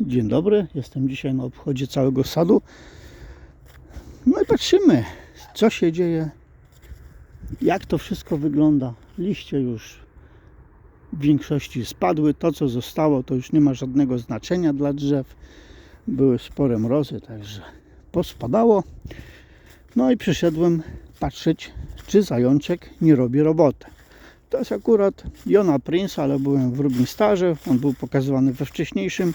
Dzień dobry, jestem dzisiaj na obchodzie całego sadu. No i patrzymy, co się dzieje, jak to wszystko wygląda. Liście już w większości spadły, to co zostało to już nie ma żadnego znaczenia dla drzew. Były spore mrozy, także pospadało. No i przyszedłem patrzeć, czy zajączek nie robi roboty. To jest akurat Jona Prince, ale byłem w Rubin Starze. On był pokazywany we wcześniejszym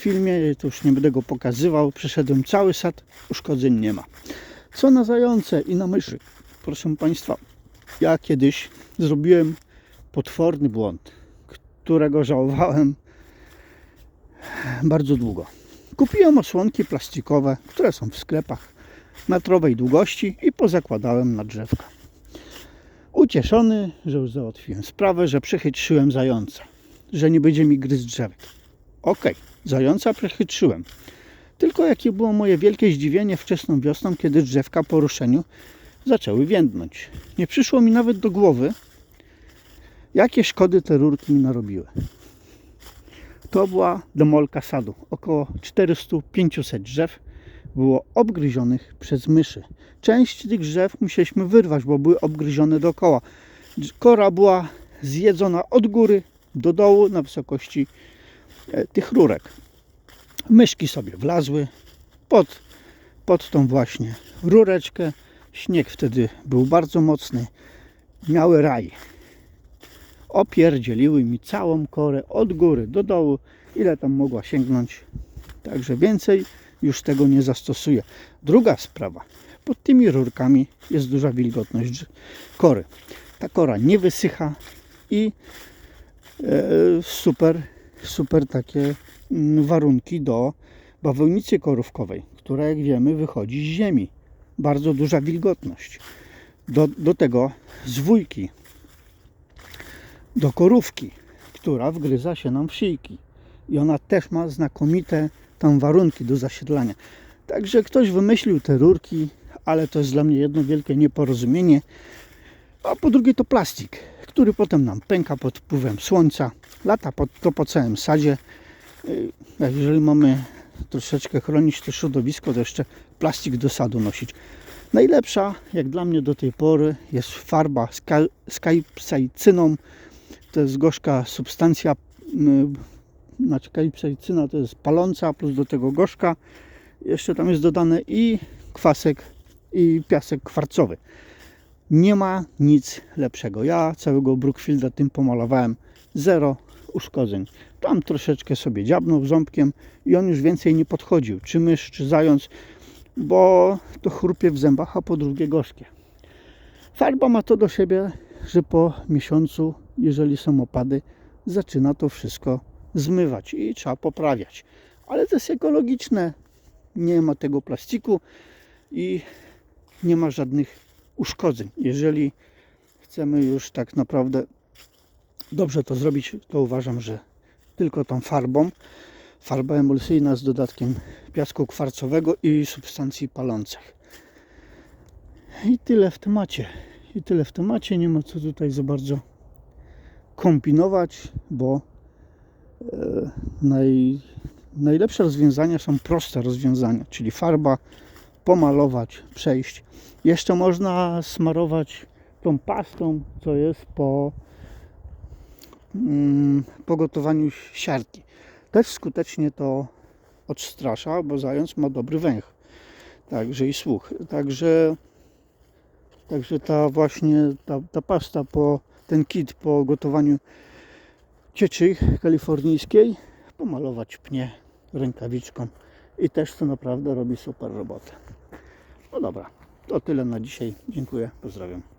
filmie. To już nie będę go pokazywał. Przeszedłem cały sad, uszkodzeń nie ma. Co na zające i na myszy? Proszę Państwa, ja kiedyś zrobiłem potworny błąd, którego żałowałem bardzo długo. Kupiłem osłonki plastikowe, które są w sklepach metrowej długości i pozakładałem na drzewka. Ucieszony, że już załatwiłem sprawę, że przechytrzyłem zająca, że nie będzie mi gryzł drzewek. Okej, zająca przechytrzyłem. Tylko jakie było moje wielkie zdziwienie wczesną wiosną, kiedy drzewka po ruszeniu zaczęły więdnąć. Nie przyszło mi nawet do głowy, jakie szkody te rurki mi narobiły. To była demolka sadu. Około 400-500 drzew było obgryzionych przez myszy. Część tych drzew musieliśmy wyrwać, bo były obgryzione dookoła. Kora była zjedzona od góry do dołu na wysokości tych rurek. Myszki sobie wlazły pod, pod tą właśnie rureczkę. Śnieg wtedy był bardzo mocny. Miały raj. Opierdzieliły mi całą korę od góry do dołu, ile tam mogła sięgnąć. Także więcej już tego nie zastosuję. Druga sprawa. Pod tymi rurkami jest duża wilgotność kory. Ta kora nie wysycha i e, super, super takie mm, warunki do bawełnicy korówkowej, która jak wiemy wychodzi z ziemi. Bardzo duża wilgotność. Do, do tego zwójki, do korówki, która wgryza się nam w. I ona też ma znakomite tam warunki do zasiedlania. Także ktoś wymyślił te rurki, ale to jest dla mnie jedno wielkie nieporozumienie. A po drugie to plastik, który potem nam pęka pod wpływem słońca, lata pod, to po całym sadzie. Jak Jeżeli mamy troszeczkę chronić to środowisko, to jeszcze plastik do sadu nosić. Najlepsza, jak dla mnie do tej pory, jest farba z. To jest gorzka substancja, mm, znaczy kapsaicyna to jest paląca, plus do tego gorzka. Jeszcze tam jest dodane i kwasek, i piasek kwarcowy. Nie ma nic lepszego. Ja całego Brookfielda tym pomalowałem. Zero uszkodzeń. Tam troszeczkę sobie dziabnął ząbkiem i on już więcej nie podchodził. Czy mysz, czy zając, bo to chrupie w zębach, a po drugie gorzkie. Farba ma to do siebie, że po miesiącu, jeżeli są opady, zaczyna to wszystko zmywać i trzeba poprawiać. Ale to jest ekologiczne. Nie ma tego plastiku i nie ma żadnych uszkodzeń. Jeżeli chcemy już tak naprawdę dobrze to zrobić, to uważam, że tylko tą farbą. Farba emulsyjna z dodatkiem piasku kwarcowego i substancji palących. I tyle w temacie. I tyle w temacie. Nie ma co tutaj za bardzo kombinować, bo e, naj, najlepsze rozwiązania są proste rozwiązania, czyli farba, pomalować, przejść. Jeszcze można smarować tą pastą, co jest po, mm, gotowaniu siarki. Też skutecznie to odstrasza, bo zając ma dobry węch. Także i słuch. Także, także ta właśnie ta, ta pasta po ten kit po gotowaniu cieczy kalifornijskiej pomalować pnie rękawiczką i też to naprawdę robi super robotę. No dobra, to tyle na dzisiaj. Dziękuję, pozdrawiam.